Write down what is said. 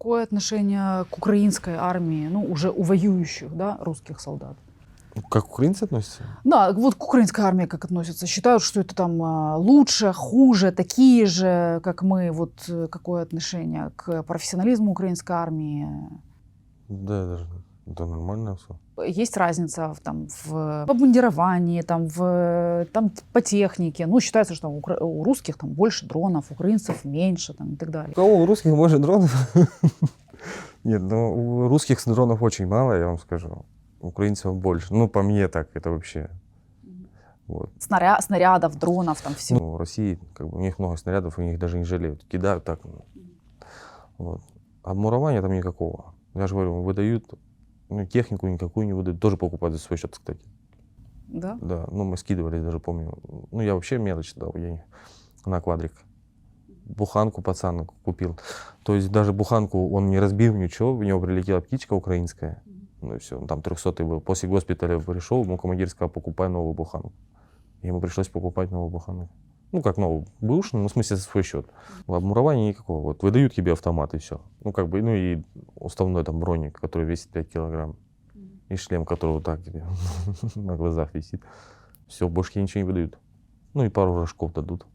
Какое отношение к украинской армии, ну, уже у воюющих, да, русских солдат? Как украинцы относятся? Да, вот к украинской армии как относятся? Считают, что это там а, лучше, хуже, такие же, как мы? Вот э, какое отношение к профессионализму украинской армии? Да, даже это нормально все. Есть разница в, там, в обмундировании, там, в, там, по технике. Ну, считается, что у, у русских там больше дронов, у украинцев меньше там, и так далее. У кого у русских больше дронов? Нет, ну у русских дронов очень мало, я вам скажу. Украинцев больше. Ну, по мне так, это вообще. Вот. Снаря- снарядов, дронов, там всего. Ну, в России, как бы, у них много снарядов, у них даже не жалеют. Кидают так. ну. Вот. Обмурования там никакого. Я же говорю, выдают, ну, технику никакую не выдают. Тоже покупают за свой счет, кстати. Да? Да, ну мы скидывались, даже помню. Ну я вообще мелочь дал, я не- на квадрик. Буханку пацану купил. То есть даже буханку он не разбил ничего, в него прилетела птичка украинская. Ну и все, он там 300 был. После госпиталя пришел, ему командир сказал, покупай новую буханку. Ему пришлось покупать новую буханку. Ну как новую, бэушную, ну в смысле за свой счет. Обмурования никакого. Вот выдают тебе автомат и все. Ну как бы, ну и уставной там броник, который весит 5 килограмм. И шлем, который вот так тебе на глазах висит. Все, больше тебе ничего не выдают. Ну и пару рожков дадут.